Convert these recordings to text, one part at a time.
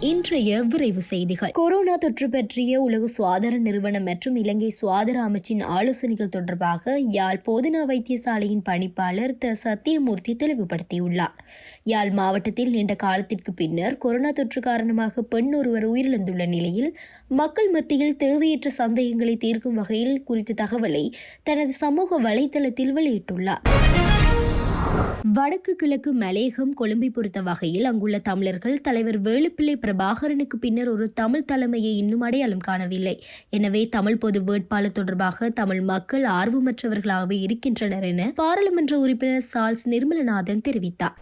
இன்றைய விரைவு செய்திகள். கொரோனா தொற்று பற்றிய உலக சுகாதார நிறுவனம் மற்றும் இலங்கை சுகாதார அமைச்சின் ஆலோசனைகள் தொடர்பாக யாழ் போதனா வைத்தியசாலையின் பணிப்பாளர் த. சத்தியமூர்த்தி தெளிவுபடுத்தியுள்ளார். யாழ் மாவட்டத்தில் நீண்ட காலத்திற்கு பின்னர் கொரோனா தொற்று காரணமாக பெண் ஒருவர் உயிரிழந்துள்ள நிலையில் மக்கள் மத்தியில் தேவையற்ற சந்தேகங்களை தீர்க்கும் வகையில் குறித்த தகவலை தனது சமூக வலைதளத்தில் வெளியிட்டுள்ளார். வடக்கு கிழக்கு மலேகம் கொழும்பை பொறுத்த வகையில் அங்குள்ள தமிழர்கள் தலைவர் வேலுப்பிள்ளை பிரபாகரனுக்கு பின்னர் ஒரு தமிழ் தலைமையை இன்னும் அடையாளம் காணவில்லை. எனவே தமிழ் பொது வேட்பாளர் தொடர்பாக தமிழ் மக்கள் ஆர்வமற்றவர்களாகவே இருக்கின்றனர் என பாராளுமன்ற உறுப்பினர் சார்ஸ் நிர்மலநாதன் தெரிவித்தார்.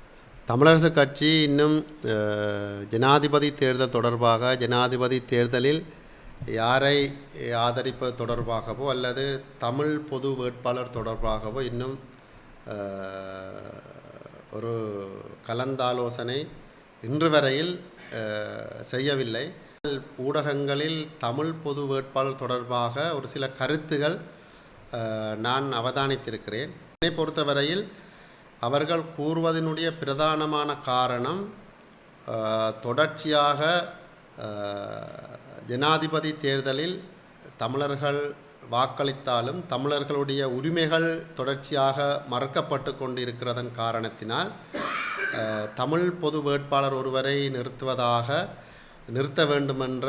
தமிழரசு கட்சி இன்னும் ஜனாதிபதி தேர்தல் தொடர்பாக ஜனாதிபதி தேர்தலில் யாரை ஆதரிப்பது தொடர்பாகவோ அல்லது தமிழ் பொது வேட்பாளர் தொடர்பாகவோ இன்னும் ஒரு கலந்தாலோசனை இன்று வரையில் செய்யவில்லை. ஊடகங்களில் தமிழ் பொது வேட்பாளர் தொடர்பாக ஒரு சில கருத்துகள் நான் அவதானித்திருக்கிறேன். என்னை பொறுத்தவரையில் அவர்கள் கூறுவதனுடைய பிரதானமான காரணம் தொடர்ச்சியாக ஜனாதிபதி தேர்தலில் தமிழர்கள் வாக்களித்தாலும் தமிழர்களுடைய உரிமைகள் தொடர்ச்சியாக மறுக்கப்பட்டு கொண்டிருக்கிறதன் காரணத்தினால் தமிழ் பொது வேட்பாளர் ஒருவரை நிறுத்துவதாக நிறுத்த வேண்டுமென்ற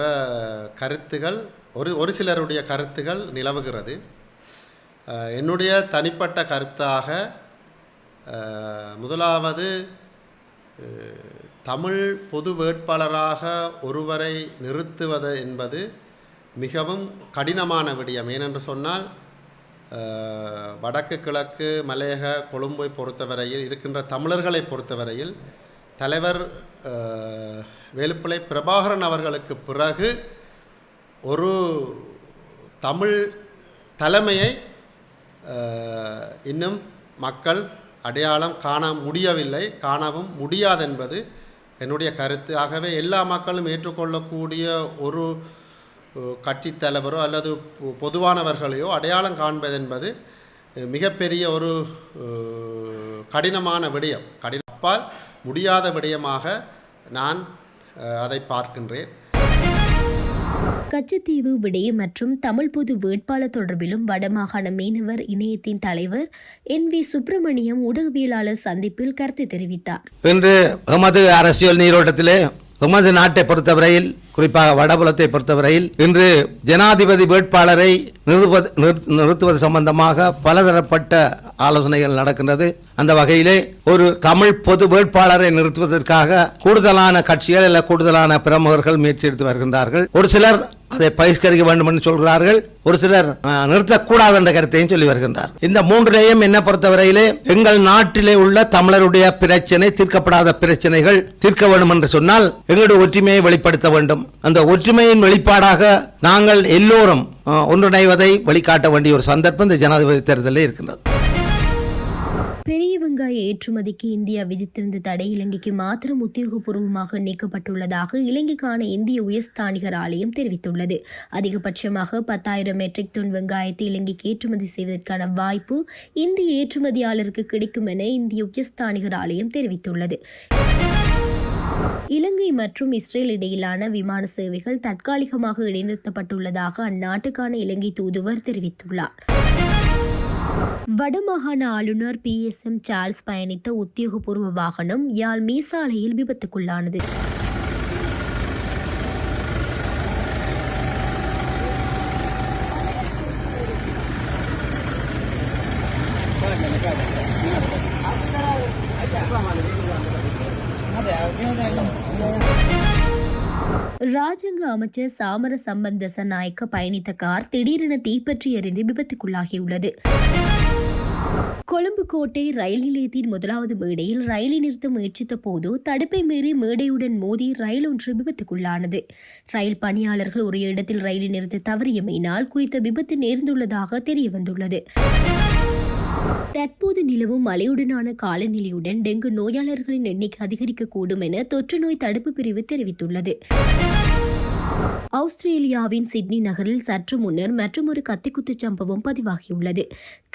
கருத்துகள் ஒரு ஒரு சிலருடைய கருத்துகள் நிலவுகிறது. என்னுடைய தனிப்பட்ட கருத்தாக முதலாவது தமிழ் பொது வேட்பாளராக ஒருவரை நிறுத்துவது என்பது மிகவும் கடினமான விடயம். ஏனென்று சொன்னால் வடக்கு கிழக்கு மலையக கொழும்பை பொறுத்தவரையில் இருக்கின்ற தமிழர்களை பொறுத்தவரையில் தலைவர் வேலுப்பிள்ளை பிரபாகரன் அவர்களுக்கு பிறகு ஒரு தமிழ் தலைமையை இன்னும் மக்கள் அடையாளம் காண முடியவில்லை. காணவும் முடியாதென்பது என்னுடைய கருத்து. ஆகவே எல்லா மக்களும் ஏற்றுக்கொள்ளக்கூடிய ஒரு அஹ், கட்சித் தலைவரோ அல்லது பொ- பொதுவானவர்களையோ அடையாளம் காண்பதென்பது மிகப்பெரிய ஒரு கடினமான விடயம். கடின அப்பால் முடியாத விடயமாக நான் அதை பார்க்கின்றேன். கச்சத்தீவு விடயம் மற்றும் தமிழ் பொது வேட்பாளர் தொடர்பிலும் வடமாகாண மீனவர் இணையத்தின் தலைவர் என் வி சுப்பிரமணியம் ஊடகவியலாளர் சந்திப்பில் கருத்து தெரிவித்தார். இன்று எமது அரசியல் நீரோட்டத்திலே எமது நாட்டை பொறுத்தவரையில் குறிப்பாக வடபுலத்தை பொறுத்தவரையில் இன்று ஜனாதிபதி வேட்பாளரை நிறுத்துவது நிறுத்- நிறுத்துவது சம்பந்தமாக பலதரப்பட்ட ஆலோசனைகள் நடக்கின்றது. அந்த வகையிலே ஒரு தமிழ் பொது வேட்பாளரை நிறுத்துவதற்காக கூடுதலான கட்சிகள் அல்ல கூடுதலான பிரமுகர்கள் முயற்சி எடுத்து வருகின்றார்கள். ஒரு சிலர் அதை பகிஷ்கரிக்க வேண்டும் என்று சொல்கிறார்கள். ஒரு சிலர் நிறுத்தக்கூடாது என்ற கருத்தையும் சொல்லி வருகின்றார். இந்த மூன்றையும் என்ன பொறுத்தவரையிலே எங்கள் நாட்டிலே உள்ள தமிழருடைய பிரச்சனை தீர்க்கப்படாத பிரச்சனைகள் தீர்க்க வேண்டும் என்று சொன்னால் எங்களுடைய ஒற்றுமையை வெளிப்படுத்த வேண்டும். அந்த ஒற்றுமையின் வெளிப்பாடாக நாங்கள் எல்லோரும் ஒன்றிணைவதை வழிகாட்ட வேண்டிய ஒரு சந்தர்ப்பம் இந்த ஜனாதிபதி தேர்தலில் இருக்கின்றது. பெரிய வெங்காய ஏற்றுமதிக்கு இந்தியா விதித்திருந்த தடை இலங்கைக்கு மாத்திரம் உத்தியோகபூர்வமாக நீக்கப்பட்டுள்ளதாக இலங்கைக்கான இந்திய உயர்ஸ்தானிகர் ஆலயம் தெரிவித்துள்ளது. அதிகபட்சமாக பத்தாயிரம் மெட்ரிக் டன் வெங்காயத்தை இலங்கைக்கு ஏற்றுமதி செய்வதற்கான வாய்ப்பு இந்திய ஏற்றுமதியாளருக்கு கிடைக்கும் என இந்திய உயர்ஸ்தானிகர் ஆலயம் தெரிவித்துள்ளது. இலங்கை மற்றும் இஸ்ரேல் இடையிலான விமான சேவைகள் தற்காலிகமாக இடைநிறுத்தப்பட்டுள்ளதாக அந்நாட்டுக்கான இலங்கை தூதுவர் தெரிவித்துள்ளார். வடமாகாண ஆளுநர் பி. எஸ். எம். சார்ல்ஸ் பயணித்த உத்தியோகபூர்வ வாகனம் யாழ் மீசாலையில் விபத்துக்குள்ளானது. ராஜாங்க அமைச்சர் சாமர சம்பந்தச நாயக்க பயணித்த கார் திடீரென தீப்பற்றி எறிந்து விபத்துக்குள்ளாகியுள்ளது. கொழும்பு கோட்டை ரயில் நிலையத்தின் முதலாவது மேடையில் ரயிலை நிறுத்த முயற்சித்த போது தடுப்பை மீறி மேடையுடன் மோதி ரயில் ஒன்று விபத்துக்குள்ளானது. ரயில் பணியாளர்கள் ஒரு இடத்தில் ரயிலை நிறுத்த தவறியமையினால் குறித்த விபத்து நேர்ந்துள்ளதாக தெரிய வந்துள்ளது தற்போது நிலவும் மழையுடனான காலநிலையுடன் டெங்கு நோயாளர்களின் எண்ணிக்கை அதிகரிக்கக்கூடும் என தொற்றுநோய் தடுப்பு பிரிவு தெரிவித்துள்ளது. ஆஸ்திரேலியாவின் சிட்னி நகரில் சற்று முன்னர் மற்றொரு கத்திக்குத்து சம்பவம் பதிவாகியுள்ளது.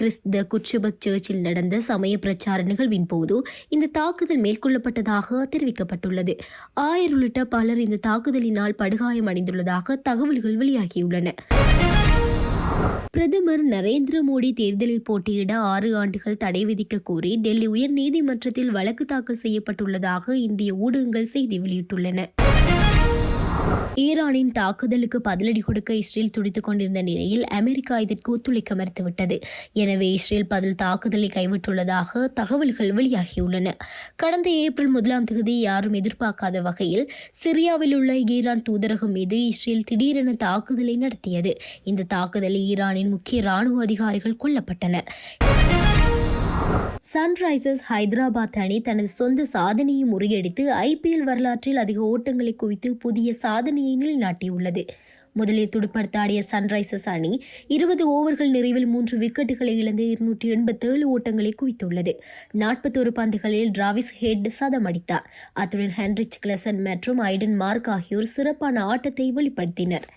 கிறிஸ்த த சர்ச்சில் நடந்த சமய பிரச்சார நிகழ்வின் போது இந்த தாக்குதல் மேற்கொள்ளப்பட்டதாக தெரிவிக்கப்பட்டுள்ளது. ஆயர் உள்ளிட்ட பலர் இந்த தாக்குதலினால் படுகாயமடைந்துள்ளதாக தகவல்கள் வெளியாகியுள்ளன. பிரதமர் நரேந்திர மோடி தேர்தலில் போட்டியிட ஆறு ஆண்டுகள் தடை விதிக்க கோரி டெல்லி உயர் நீதிமன்றத்தில் வழக்கு தாக்கல் செய்யப்பட்டுள்ளதாக இந்திய ஊடகங்கள் செய்தி வெளியிட்டுள்ளன. ஈரானின் தாக்குதலுக்கு பதிலடி கொடுக்க இஸ்ரேல் துடித்துக் கொண்டிருந்த நிலையில் அமெரிக்கா இதற்கு ஒத்துழைக்க மறுத்துவிட்டது. எனவே இஸ்ரேல் பதில் தாக்குதலை கைவிட்டுள்ளதாக தகவல்கள் வெளியாகியுள்ளன. கடந்த ஏப்ரல் முதலாம் தேதி யாரும் எதிர்பார்க்காத வகையில் சிரியாவில் உள்ள ஈரான் தூதரகம் மீது இஸ்ரேல் திடீரென தாக்குதலை நடத்தியது. இந்த தாக்குதலில் ஈரானின் முக்கிய ராணுவ அதிகாரிகள் கொல்லப்பட்டனர். சன்ரைசர்ஸ் ஹைதராபாத் அணி தனது சொந்த சாதனையை முறியடித்து ஐபிஎல் வரலாற்றில் அதிக ஓட்டங்களை குவித்து புதிய சாதனையை நிலைநாட்டியுள்ளது. முதலில் துடுப்படுத்தாடிய சன்ரைசர்ஸ் அணி இருபது ஓவர்கள் நிறைவில் மூன்று விக்கெட்டுகளை இழந்து இருநூற்றி எண்பத்தேழு ஓட்டங்களை குவித்துள்ளது. நாற்பத்தோரு பந்துகளில் டிராவிஸ் ஹெட் சதம் அடித்தார் அத்துடன் ஹென்ரிச் கிளசன் மற்றும் ஐடன் மார்க் ஆகியோர் சிறப்பான ஆட்டத்தை வெளிப்படுத்தினர்.